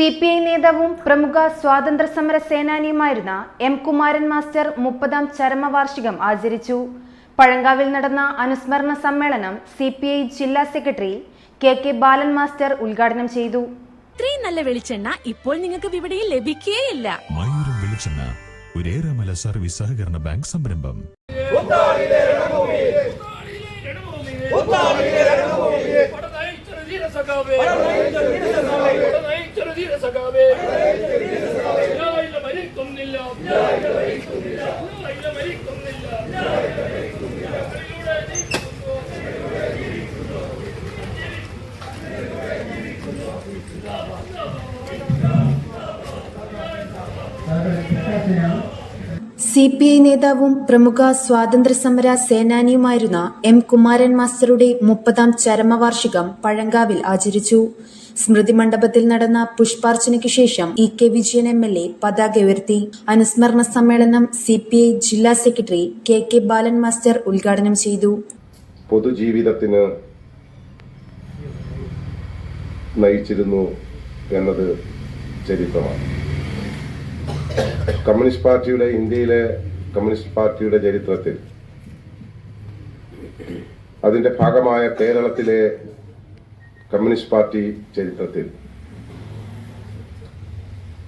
C P I നേതാവും പ്രമുഖ സ്വാതന്ത്ര്യ സമര സേനാനിയുമായിരുന്ന എം കുമാരൻ മാസ്റ്റർ മുപ്പതാം ചരമവാർഷികം ആചരിച്ചു. പഴങ്കാവിൽ നടന്ന അനുസ്മരണ സമ്മേളനം സി പി ഐ ജില്ലാ secretary K K Balan master ഉദ്ഘാടനം ചെയ്തു. ഇത്രയും നല്ല വെളിച്ചെണ്ണ ഇപ്പോൾ നിങ്ങൾക്ക് വിപണിയിൽ ലഭിക്കുകയില്ല മയൂരം വെളിച്ചെണ്ണ ഒരേറെമല സർവീസ് സഹകരണ ബാങ്ക് സംരംഭം. പടനയിച്ചൊരു സി പി ഐ നേതാവും പ്രമുഖ സ്വാതന്ത്ര്യ സമര സേനാനിയുമായിരുന്ന എം കുമാരൻ മാസ്റ്ററുടെ മുപ്പതാം ചരമവാർഷികം പഴങ്കാവിൽ ആചരിച്ചു. സ്മൃതി മണ്ഡപത്തിൽ നടന്ന പുഷ്പാർച്ചനയ്ക്ക് ശേഷം E K Vijayan M L A പതാക ഉയർത്തി. അനുസ്മരണ സമ്മേളനം സി പി ഐ ജില്ലാ secretary K K Balan master ഉദ്ഘാടനം ചെയ്തു. പൊതുജീവിതത്തിന് നയിച്ചിരുന്നു എന്നത് ചരിത്രമാണ്. കമ്മ്യൂണിസ്റ്റ് പാർട്ടിയുടെ ഇന്ത്യയിലെ കമ്മ്യൂണിസ്റ്റ് പാർട്ടിയുടെ ചരിത്രത്തിൽ അതിന്റെ ഭാഗമായ കേരളത്തിലെ കമ്മ്യൂണിസ്റ്റ് പാർട്ടി ചരിത്രത്തിൽ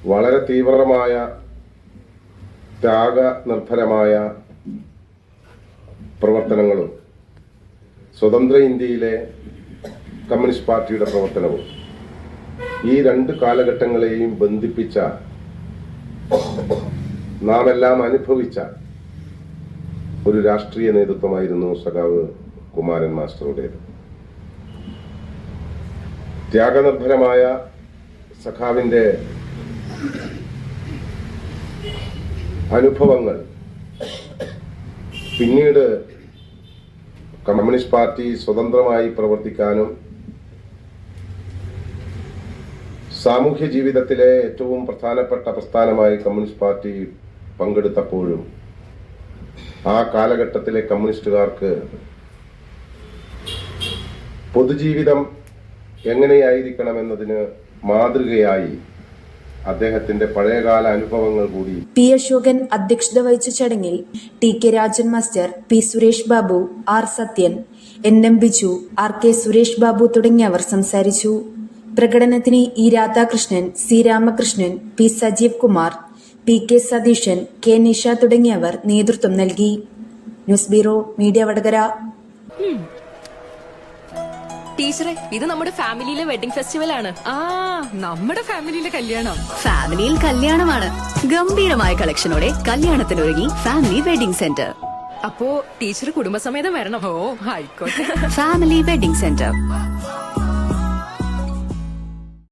വളരെ തീവ്രമായ ത്യാഗ നിർഭരമായ പ്രവർത്തനങ്ങളും സ്വതന്ത്ര ഇന്ത്യയിലെ കമ്മ്യൂണിസ്റ്റ് പാർട്ടിയുടെ പ്രവർത്തനവും ഈ രണ്ട് കാലഘട്ടങ്ങളെയും ബന്ധിപ്പിച്ച നാം എല്ലാം അനുഭവിച്ച ഒരു രാഷ്ട്രീയ നേതൃത്വമായിരുന്നു സഖാവ് കുമാരൻ മാസ്റ്ററുടേത്. ത്യാഗനിർഭരമായ സഖാവിന്റെ അനുഭവങ്ങൾ പിന്നീട് കമ്മ്യൂണിസ്റ്റ് പാർട്ടി സ്വതന്ത്രമായി പ്രവർത്തിക്കാനും സാമൂഹ്യ ജീവിതത്തിലെ ഏറ്റവും പ്രധാനപ്പെട്ട പ്രസ്ഥാനമായി കമ്മ്യൂണിസ്റ്റ് പാർട്ടി പങ്കെടുത്തപ്പോഴും ആ കാലഘട്ടത്തിലെ കമ്മ്യൂണിസ്റ്റുകാർക്ക് പൊതുജീവിതം എങ്ങനെയായിരിക്കണമെന്നതിന് മാതൃകയായി അദ്ദേഹത്തിന്റെ പഴയകാല അനുഭവങ്ങൾ കൂടി പി അശോകൻ അധ്യക്ഷത വഹിച്ച ചടങ്ങിൽ T K Rajan master P Suresh Babu R Sathyan N M Biju R K Suresh Babu തുടങ്ങിയവർ സംസാരിച്ചു. പ്രകടനത്തിന് E Radhakrishnan C Ramakrishnan P Sajeev Kumar P K Satheesan K Nisha തുടങ്ങിയവർ നേതൃത്വം നൽകി. News bureau media Vadakara. ടീച്ചറെ ഇത് നമ്മുടെ ഫാമിലിയിലെ വെഡിംഗ് ഫെസ്റ്റിവൽ ആണ് ആ നമ്മുടെ ഫാമിലിയിലെ കല്യാണം. ഫാമിലിയിൽ കല്യാണമാണ്. ഗംഭീരമായ കളക്ഷനോടെ കല്യാണത്തിനൊരുങ്ങി ഫാമിലി വെഡിംഗ് സെന്റർ. അപ്പോ ടീച്ചർ കുടുംബസമേതം വരണം. ഓ ആയിക്കോട്ടെ. Family wedding centre.